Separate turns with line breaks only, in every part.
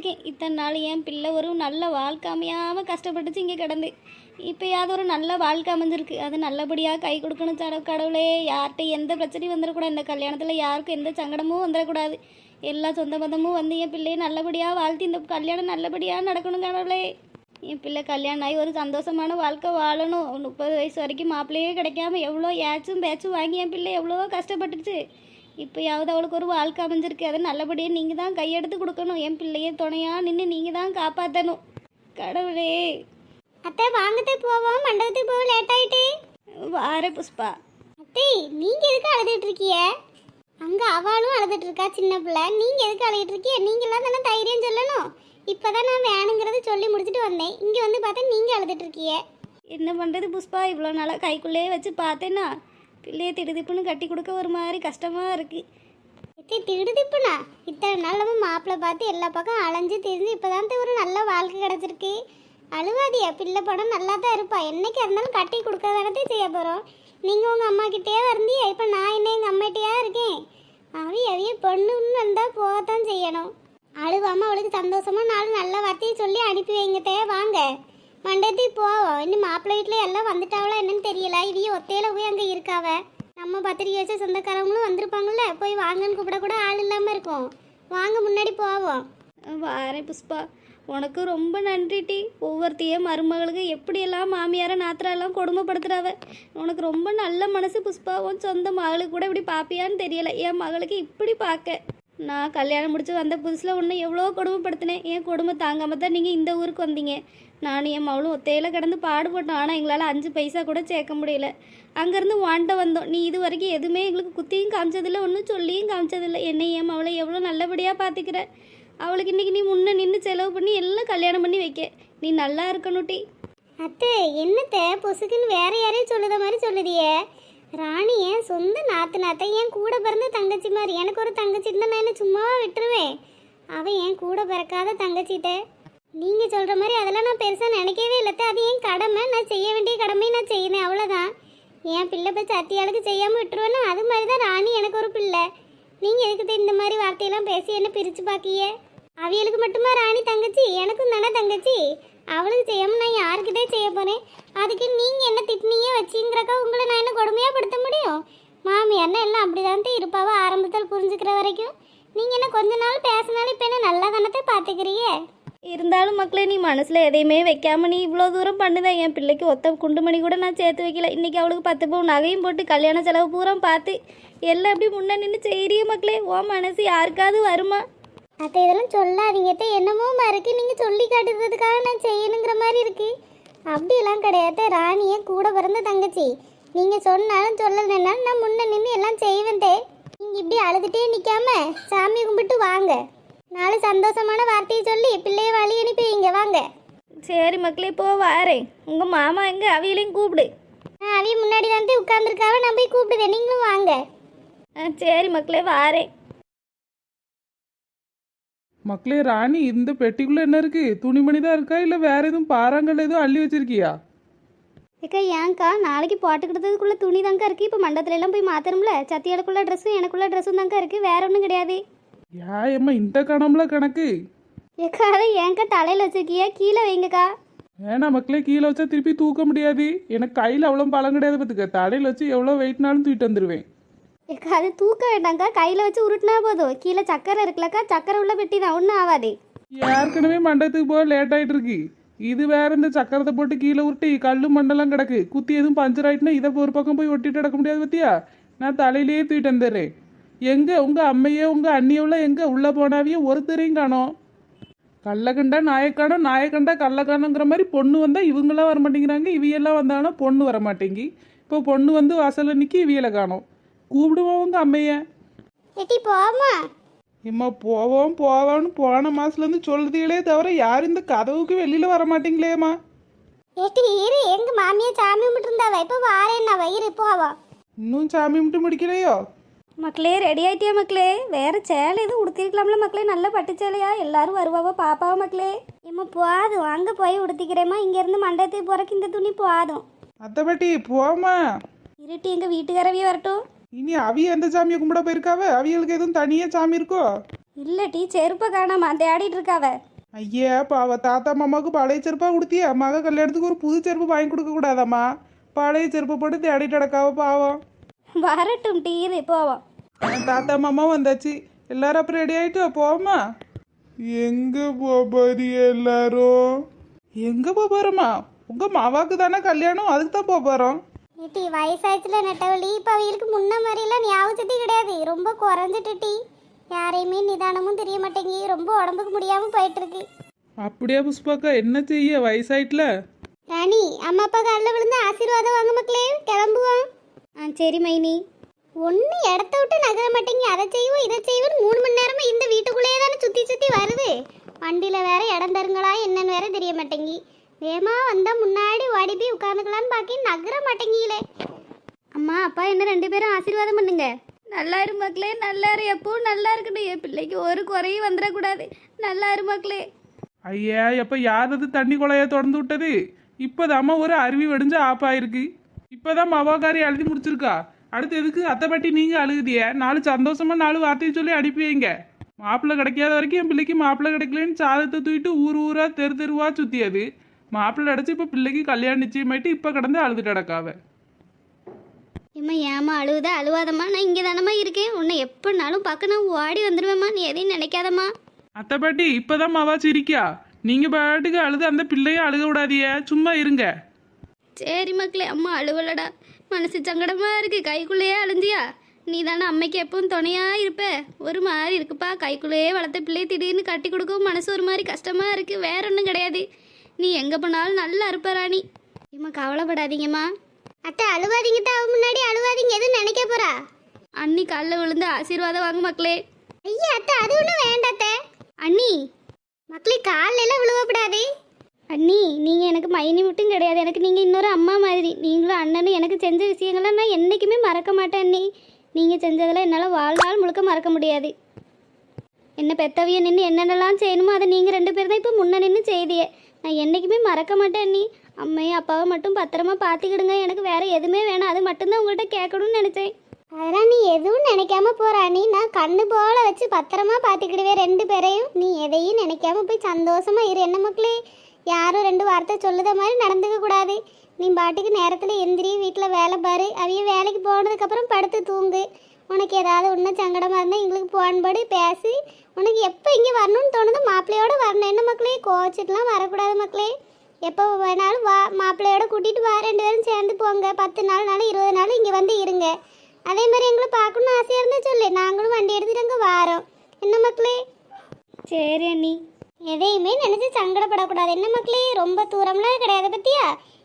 நம்பியிருக்கேன் இத்தனை நாள் என் பிள்ளை ஒரு நல்ல வாழ்க்கை அமையாமல் கஷ்டப்பட்டுச்சு இங்கே கிடந்து. இப்போயாவது ஒரு நல்ல வாழ்க்கை அமைஞ்சிருக்கு. அது நல்லபடியாக கை கொடுக்கணும் சட கடவுளே. யார்கிட்ட எந்த பிரச்சனையும் வந்துடக்கூடாது இந்த கல்யாணத்தில் யாருக்கும் எந்த சங்கடமும் வந்துடக்கூடாது எல்லா சொந்த பந்தமும் வந்து என் பிள்ளையை நல்லபடியாக வாழ்த்தி இந்த கல்யாணம் நல்லபடியாக நடக்கணும் கடவுளே. என் பிள்ளை கல்யாணம் ஆகி ஒரு சந்தோஷமான வாழ்க்கை வாழணும். முப்பது வயசு வரைக்கும் மாப்பிள்ளையே கிடைக்காம எவ்வளோ ஏச்சும் பேச்சும் வாங்கி என் பிள்ளை எவ்வளோ கஷ்டப்பட்டுச்சு. இப்போயாவது அவளுக்கு ஒரு வாழ்க்கை அமைஞ்சிருக்கு. அதை நல்லபடியாக நீங்கள் தான் கையெடுத்து கொடுக்கணும். என் பிள்ளைய துணையாக நின்று நீங்கள் தான் காப்பாற்றணும் கடவுளே.
அத்தை வாங்கத்தே போவோம். மண்டபத்துக்கு போக லேட் ஆயிட்டு.
வார புஷ்பா.
அத்தை நீங்க எதுக்கு அழுதுட்டு இருக்கீங்க? அங்க அவளும் அழுதுட்டு இருக்கா சின்ன பிள்ளை. நீங்க எதுக்கு அழுதுட்டு இருக்கீங்க? நீங்க எல்லாம் தானே தைரியம் சொல்லணும். இப்பதான் நான் வேணுங்கிறத சொல்லி முடிச்சுட்டு வந்தேன். இங்க வந்து பார்த்தா நீங்க அழுதுட்டு இருக்கீங்க.
என்ன பண்ணுறது புஷ்பா? இவ்வளோ நாளாக கைக்குள்ளேயே வச்சு பார்த்தேன்னா பிள்ளையை திடுதிப்புன்னு கட்டி கொடுக்க ஒரு மாதிரி கஷ்டமாக இருக்குது
எத்தை திடுதிப்புனா? இத்தனை நாள் நம்ம மாப்பிள்ளை பார்த்து எல்லா பக்கம் அலைஞ்சு திரிஞ்சு இப்போ தான் ஒரு நல்ல வாழ்க்கை கிடச்சிருக்கு. அழுவாதியா? பிள்ளை படம் நல்லா தான் இருப்பா. என்னைக்கு இருந்தாலும் கட்டி கொடுக்கறதானே செய்ய போகிறோம் நீங்கள் உங்கள் அம்மாக்கிட்டே வந்தியா? இப்போ நான் என்ன எங்கள் அம்மாட்டியா இருக்கேன்? அவி அவிய பொண்ணுன்னு வந்தால் போகத்தான் செய்யணும். அழுவாமல் அவளுக்கு சந்தோஷமா நாலு நல்ல வார்த்தையை சொல்லி அனுப்பி வைங்க வாங்க. மண்டபத்துக்கு போவோம் இன்னும் மாப்பிள்ளை வீட்டில் எல்லாம் வந்துட்டாவளா என்னன்னு தெரியல. இவிய ஒத்தையில போய் அங்கே இருக்காவ. நம்ம பத்திரிக்கை வச்ச சொந்தக்காரங்களும் வந்திருப்பாங்கல்ல? போய் வாங்கன்னு கூப்பிட கூட ஆள் இல்லாமல் இருக்கும். வாங்க முன்னாடி போவோம்.
வாரேன் புஷ்பா. உனக்கு ரொம்ப நன்றிட்டி ஒவ்வொருத்தையும் மருமகளுக்கு எப்படியெல்லாம் மாமியாரை நாத்திரெல்லாம் கொடுமைப்படுத்துறாவ. உனக்கு ரொம்ப நல்ல மனசு புஷ்பா. உன் சொந்த மகளுக்கு கூட இப்படி பாப்பியான்னு தெரியல. என் மகளுக்கு இப்படி பார்க்க நான் கல்யாணம் முடிச்சு வந்த புதுசில் உன்னை எவ்வளோ கொடுமைப்படுத்தினேன். என் கொடுமை தாங்காமல் தான் நீங்கள் இந்த ஊருக்கு வந்தீங்க. நானும் என் மவளும் ஒத்தையில் கிடந்து பாடுபட்டோம். ஆனால் எங்களால் அஞ்சு பைசா கூட சேர்க்க முடியல. அங்கேருந்து வாண்ட வந்தோம். நீ இது வரைக்கும் எதுவுமே எங்களுக்கு குத்தியும் காமிச்சதில்ல ஒன்றும் சொல்லியும் காமிச்சதில்ல. என்னை என் மவளை எவ்வளோ நல்லபடியாக பார்த்துக்கிற அவளுக்கு இன்னைக்கு நீ முன்ன நின்று செலவு பண்ணி எல்லாம் கல்யாணம் பண்ணி வைக்க. நீ நல்லா இருக்கணும் டி.
அத்தை என்னத்தை? பொசுக்குன்னு வேற யாரையும் சொல்லுத மாதிரி சொல்லுதியே. ராணி என் சொந்த நாத்து நாத்த என் கூட பிறந்த தங்கச்சி மாதிரி எனக்கு ஒரு தங்கச்சி இருந்தால் நான் என்ன சும்மாவா விட்டுருவேன் அவன் என் கூட பிறக்காத தங்கச்சிட்ட. நீங்க சொல்ற மாதிரி அதெல்லாம் நான் பெருசா நினைக்கவே இல்லை அது என் கடமை. நான் செய்ய வேண்டிய கடமையை நான் செய்யணும் அவ்வளோதான் என் பிள்ளை போய் சத்தியாளுக்கு செய்யாம விட்டுருவேன்னா அது மாதிரி தான் ராணி எனக்கு ஒரு பிள்ளை. நீங்க எதுக்கு இந்த மாதிரி வார்த்தையெல்லாம் பேசி என்ன பிரிச்சு பாக்கிய அவியலுக்கு மட்டுமா ராணி தங்கச்சி? எனக்கும் தானே தங்கச்சி? அவளுக்கு செய்யாமல் நான் யாருக்கிட்டே செய்ய போகிறேன் அதுக்கு நீங்கள் என்ன திட்டினீங்க வச்சிங்கிறக்கா உங்களை நான் என்ன கொடுமையாக படுத்த முடியும்? மாமியார்னா எல்லாம் அப்படிதான் இருப்பாவோ ஆரம்பத்தில் புரிஞ்சுக்கிற வரைக்கும். நீங்கள் என்ன கொஞ்ச நாள் பேசினாலும் இப்போ என்ன நல்லா தானத்தை பாத்துக்கிறீங்க
இருந்தாலும் மக்களே நீ மனசில் எதையுமே வைக்காம நீ இவ்வளோ தூரம் பண்ணுத. என் பிள்ளைக்கு ஒத்த குண்டுமணி கூட நான் சேர்த்து வைக்கல. இன்னைக்கு அவளுக்கு பத்து பவுன் நகையும் போட்டு கல்யாண செலவு பூரா பார்த்து. எல்லாம் அப்படி முன்ன நின்று செய்கிறிய மக்களே. ஓ மனசு யாருக்காவது வருமா?
அத்தை இதெல்லாம் சொல்லாதீங்க அத்தை. என்னமோ இருக்கு நீங்க சொல்லி காட்டுறதுக்காக நான் செய்யணுங்கிற மாதிரி இருக்கு. அப்படியெல்லாம் கிடையாது ராணியே கூட பிறந்த தங்கச்சி. நீங்க சொன்னாலும் சொல்லலைன்னாலும் நான் முன்ன நின்று எல்லாம் செய்வேன் தே நீங்க இப்படி அழுதுட்டே நிக்காம சாமி கும்பிட்டு வாங்க. நாளை சந்தோஷமான வார்த்தையை சொல்லி பிள்ளைய வழி அனுப்பி வைங்க வாங்க.
சரி மக்களே போ வாரேன். உங்கள் மாமா எங்கே? அவியலையும் கூப்பிடு.
அவைய முன்னாடி வந்து உட்காந்துருக்காவ நான் போய் கூப்பிடுவேன் நீங்களும் வாங்க.
சரி மக்களே வாரேன்.
மக்களே ராணி இந்த பெட்டிக்குள்ள என்ன இருக்கு? துணிமணி தான் இருக்கா? இல்ல வேற எதுவும் பாறாங்கல் எதுவும் அள்ளி வச்சிருக்கியா?
ஏக்கா ஏன்க்கா? நாளைக்கு போட்டுக்கிட்டதுக்குள்ளே துணி தாங்க இருக்குது இப்போ மண்டபத்துல எல்லாம் போய் மாற்றணும்ல சத்தியாளுக்குள்ள ட்ரெஸ்ஸும் எனக்குள்ள ட்ரெஸ்ஸும் தாங்க இருக்குது வேற ஒன்றும் கிடையாது.
யா எம்மா இந்த கணம்ல கணக்கு.
ஏக்கா அதை ஏன்க்கா தலையில் வச்சிருக்கியா? கீழே வைங்கக்கா.
வேணாம் மக்களே கீழே வச்சா திருப்பி தூக்க முடியாது. எனக்கு கையில் அவ்வளோ பழம் கிடையாது பார்த்துக்க தலையில் வச்சு எவ்வளோ வெயிட்னாலும் தூக்கிட்டு வந்துடுவேன்
ஏக்கா அது தூக்க வேண்டாங்க்கா கையில் வச்சு உருட்டினா போதும். கீழே சக்கரை இருக்குல்லக்கா. சக்கரை உள்ள பெட்டி தான் ஒன்றும் ஆகாதே
ஏற்கனவே மண்டபத்துக்கு போக லேட் ஆயிட்டு இருக்கு. இது வேற இந்த சக்கரத்தை போட்டு கீழே உருட்டி கல்லு மண்டெல்லாம் கிடக்கு. குத்தி எதுவும் பஞ்சர் ஆயிட்டுனா இதை ஒரு பக்கம் போய் ஒட்டிட்டு கிடக்க முடியாது பத்தியா? நான் தலையிலேயே தூக்கிட்டு வந்துடுறேன். எங்க உங்க அம்மையோ உங்க அண்ணியெல்லாம் எங்க உள்ள போனாவியே ஒருத்தரையும் காணோம். கள்ளக்கண்டா நாயக்கானோ நாயக்கண்டா கள்ளக்கானோங்கிற மாதிரி பொண்ணு வந்தா இவங்களாம் வர மாட்டேங்கிறாங்க. இவியெல்லாம் வந்தாங்கன்னா பொண்ணு வர மாட்டேங்கி. இப்போ பொண்ணு வந்து வாசல்ல நிக்கி இவியலை காணோம். கூப்பிடுவோம் உங்க அம்மைய.
எட்டி போமா
இம்மா போவோம் போவோம்னு போன மாசத்துலேருந்து சொல்லுதீங்களே தவிர யாரும் இந்த கதவுக்கு வெளியில வர மாட்டீங்களேம்மா.
எட்டி இரு எங்க மாமியா சாமி கும்பிட்டு இருந்தாவ இப்போ வாரேன் நான் வயிறு போவோம்
இன்னும் சாமி மட்டும் முடிக்கலையோ?
மக்களே ரெடி ஆயிட்டியா மக்களே? வேற சேலை எதுவும் உடுத்திருக்கலாம்ல மக்களே? நல்ல பட்டு சேலையா? எல்லாரும் வருவாவா பாப்பாவா மக்களே?
இம்மா போதும் அங்கே போய் உடுத்திக்கிறேம்மா. இங்கேருந்து மண்டபத்துக்கு போகிறக்கு இந்த துணி போதும்
அத்தைப்பட்டி போமா
இருட்டி எங்க வீட்டுக்காரவியே வரட்டும்.
இனி அவிய எந்த சாமியை கும்பிட போயிருக்காவ? அவியலுக்கு எதுவும் தனியா சாமி இருக்கோ?
இல்லை டீ செருப்பை காணாம தேடிட்டு இருக்காவ.
ஐயா பாவ தாத்தா மாமாவுக்கு பழைய செருப்பா கொடுத்தியா மக கல்யாணத்துக்கு ஒரு புது செருப்பு வாங்கி கொடுக்க கூடாதாம்மா? பழைய செருப்பை போட்டு தேடிட்டு அடக்காவ பாவம்.
வரட்டும் டீ இரு போவோம்.
தாத்தா மாமா வந்தாச்சு. எல்லாரும் அப்புறம் ரெடி ஆயிட்டு? போவோமா? எங்க போபாரி எல்லாரும்? எங்க போறோமா? உங்க மாவாக்கு தானே கல்யாணம் அதுக்கு தான் போறோம்.
ஏட்டி வயசாச்சுல நெட்டவழி இப்போ அவங்களுக்கு முன்ன மாதிரிலாம் ஞாபகத்தி கிடையாது. ரொம்ப குறைஞ்சிட்டு டீ. யாரையுமே நிதானமும் தெரிய மாட்டேங்கி ரொம்ப உடம்புக்கு முடியாமல் போயிட்டு இருக்கு
அப்படியே புஷ்பாக்கா? என்ன செய்ய? வயசாயிட்டுல?
ராணி அம்மா அப்பா காலில் விழுந்து ஆசீர்வாதம் வாங்க மக்களே கிளம்புவோம்.
ஆ சரி மைனி.
ஒன்று இடத்த விட்டு நகர மாட்டேங்க அதை செய்வோம் இதை செய்வோம் மூணு மணி நேரமா இந்த வீட்டுக்குள்ளேயே தானே சுற்றி சுற்றி வருது. வண்டியில் வேற இடம் தருங்களா என்னன்னு வேற தெரிய மாட்டேங்கி. வேமா வந்தால் முன்னாடி ஓடி போய் உட்காந்துக்கலான்னு பாக்கி நகர மாட்டேங்கீங்களே
அம்மா அப்பா என்ன ரெண்டு பேரும் ஆசீர்வாதம் பண்ணுங்க. நல்லா இரு மக்களே நல்லா இரு. எப்பவும் நல்லா இருக்கணும். என் பிள்ளைக்கு ஒரு குறையும் வந்துடக்கூடாது. நல்லா இரு மக்களே.
ஐயா எப்ப யாரது தண்ணி குழைய திறந்து விட்டது? இப்போதாம்மா ஒரு அருவி வெடிஞ்சு ஆப் ஆயிருக்கு இப்போதான் மவாக்காரி எழுதி முடிச்சிருக்கா. அடுத்து எதுக்கு? அத்தை பாட்டி நீங்க அழுகுதிய. நாலு சந்தோஷமா நாலு வார்த்தையை சொல்லி அனுப்பி வைங்க. மாப்பிள்ளை கிடைக்காத வரைக்கும் என் பிள்ளைக்கு மாப்பிள்ளை கிடைக்கலன்னு சாதத்தை தூக்கிட்டு ஊர் ஊரா தெரு தெருவா சுத்தியது. மாப்பிள்ளை அடைச்சு இப்ப பிள்ளைக்கு கல்யாணம் நிச்சயமாயிட்டு இப்ப கடந்து அழுதுட்டு அடக்காவ
ஏம்மா ஏமா அழுவுத? அழுவாதம்மா? நான் இங்கே தானம்மா இருக்கேன். உன்னை எப்படினாலும் பார்க்க நான் ஓடி வந்துடுவேம்மா நீ எதையும் நினைக்காதம்மா.
அத்தை பாட்டி இப்பதான் மாவா சிரிக்கா. நீங்க பாட்டுக்கு அழுது அந்த பிள்ளைய அழுக விடாதிய சும்மா இருங்க.
சரி மக்களே அம்மா அழுவலடா. மனசு சங்கடமா இருக்கு. கைக்குள்ளேயே அழிஞ்சியா நீ தானே அம்மைக்கு எப்பவும் துணையா இருப்ப? ஒரு மாதிரி இருக்குப்பா. கைக்குள்ளேயே வளர்த்த பிள்ளையை திடீர்னு கட்டி கொடுக்கவும் மனசு ஒரு மாதிரி கஷ்டமா இருக்கு. வேற ஒன்றும் கிடையாது. நீ எங்க போனாலும் நல்லா இருப்ப ராணி. இம்மா கவலைப்படாதீங்கம்மா.
அத்தை அழுவாதீங்க தான் அவன் முன்னாடி அழுவாதீங்க. எதுவும் நினைக்க போறா?
அண்ணி காலில் விழுந்து ஆசீர்வாதம் வாங்க மக்களே.
ஐயா அத்தை அது ஒன்றும் வேண்டாத்த
அண்ணி.
மக்களே காலில் எல்லாம் விழுவப்படாது.
அண்ணி நீங்கள் எனக்கு மைனி மட்டும் கிடையாது. எனக்கு நீங்கள் இன்னொரு அம்மா மாதிரி. நீங்களும் அண்ணனும் எனக்கு செஞ்ச விஷயங்கள்லாம் நான் என்றைக்குமே மறக்க மாட்டேன் அண்ணி. நீங்கள் செஞ்சதெல்லாம் என்னால் வாழ்நாள் முழுக்க மறக்க முடியாது. என்ன பெத்தவிய நின்று என்னென்னலாம் செய்யணுமோ அதை நீங்கள் ரெண்டு பேரும் தான் இப்போ முன்ன நின்று செய்தியே நான் என்றைக்குமே மறக்க மாட்டேன் நீ அம்மையும் அப்பாவை மட்டும் பத்திரமா பார்த்துக்கிடுங்க. எனக்கு வேற எதுவுமே வேணாம். அது மட்டும்தான் உங்கள்கிட்ட கேட்கணும்னு நினச்சேன்.
அதெல்லாம் நீ எதுவும் நினைக்காம போறா நீ நான் கண்ணு போல வச்சு பத்திரமா பார்த்துக்கிடுவேன் ரெண்டு பேரையும். நீ எதையும் நினைக்காம போய் சந்தோஷமா இரு என்ன மக்களே. யாரும் ரெண்டு வார்த்தை சொல்லுத மாதிரி நடந்துக்க கூடாது. நீ பாட்டுக்கு நேரத்தில் எந்திரி வீட்டில் வேலை பாரு. அவைய வேலைக்கு போனதுக்கப்புறம் படுத்து தூங்கு. உனக்கு ஏதாவது ஒன்றும் சங்கடமாக இருந்தால் எங்களுக்கு போன் படி பேசி உனக்கு எப்போ இங்கே வரணும்னு தோணுதோ மாப்பிள்ளையோட வரணும். என்ன மக்களே? கோச்சிட்டுலாம் வரக்கூடாது மக்களே. எப்போ வேணாலும் வா மாப்பிள்ளையோட கூட்டிகிட்டு வா. ரெண்டு பேரும் சேர்ந்து போங்க. பத்து நாள் நாள் இருபது நாள் இங்கே வந்து இருங்க. அதே மாதிரி எங்களை பார்க்கணும்னு ஆசையாக இருந்தால் சொல்லு. நாங்களும் வண்டி எடுத்துட்டு அங்கே வாரோம். என்ன மக்களே?
சரி அண்ணி.
எதையுமே நினச்சி சங்கடப்படக்கூடாது. என்ன மக்களே? ரொம்ப தூரம்லாம் கிடையாது பத்தியா?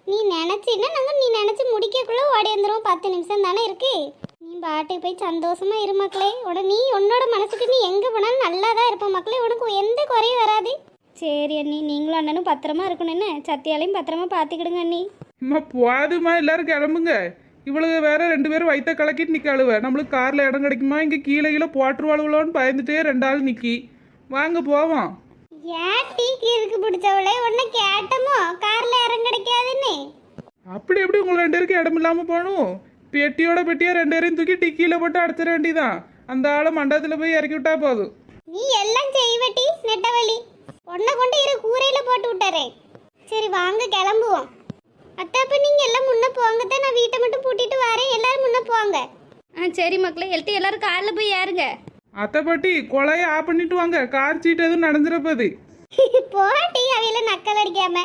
நீ நினச்சின்னா நாங்கள் நீ நினச்சி முடிக்கக்குள்ளே ஓடி பத்து நிமிஷம் தானே இருக்கு. நீ பாட்டுக்கு போய் சந்தோஷமா இரு மக்களே. உட நீ உன்னோட மனசுக்கு நீ எங்கே போனாலும் நல்லா தான் இருப்ப மக்களே. உனக்கு எந்த குறையும் வராது.
சரி அண்ணி நீங்களும் அண்ணனும் பத்திரமா இருக்கணும் என்ன? சத்தியாலையும் பத்திரமா பார்த்துக்கிடுங்க அண்ணி.
அம்மா போதுமா எல்லாரும் கிளம்புங்க. இவளுக்கு வேற ரெண்டு பேரும் வயித்த கலக்கிட்டு நிக்காளுவ. நம்மளுக்கு கார்ல இடம் கிடைக்குமா? இங்க கீழே கீழே போட்டுருவாளுவளோன்னு பயந்துட்டே ரெண்டு ஆள் நிக்கி. வாங்க போவோம்.
ஏன் டீக்கு இருக்கு பிடிச்சவளே? உன்னை கேட்டமோ? காரில் இடம் கிடைக்காதுன்னு.
அப்படி எப்படி உங்களை ரெண்டு பேருக்கு இடம் இல்லாம போகணும்? பெட்டியோட பெட்டியா ரெண்டு பேரையும் தூக்கி டிக்கியில போட்டு அடைச்சிட வேண்டியதான் அந்த ஆளை மண்டபத்துல போய் இறக்கி விட்டா போதும்.
நீ எல்லாம் செய்வட்டி நெட்டவழி உன்னை கொண்டு இரு கூரையில போட்டு விட்டாரே சரி வாங்க கிளம்புவோம். அத்தை அப்ப நீங்க எல்லாம் முன்ன போங்க. தான் நான் வீட்டை மட்டும் பூட்டிட்டு வரேன். எல்லாரும் முன்ன போங்க.
ஆ சரி மக்களே. எழுத்து எல்லாரும் காலில் போய் ஏறுங்க.
அத்தை பாட்டி கொலைய ஆஃப் பண்ணிட்டு வாங்க. கார் சீட் எதுவும் நடந்துட போகுது
போட்டி அவையில நக்கல் அடிக்காம.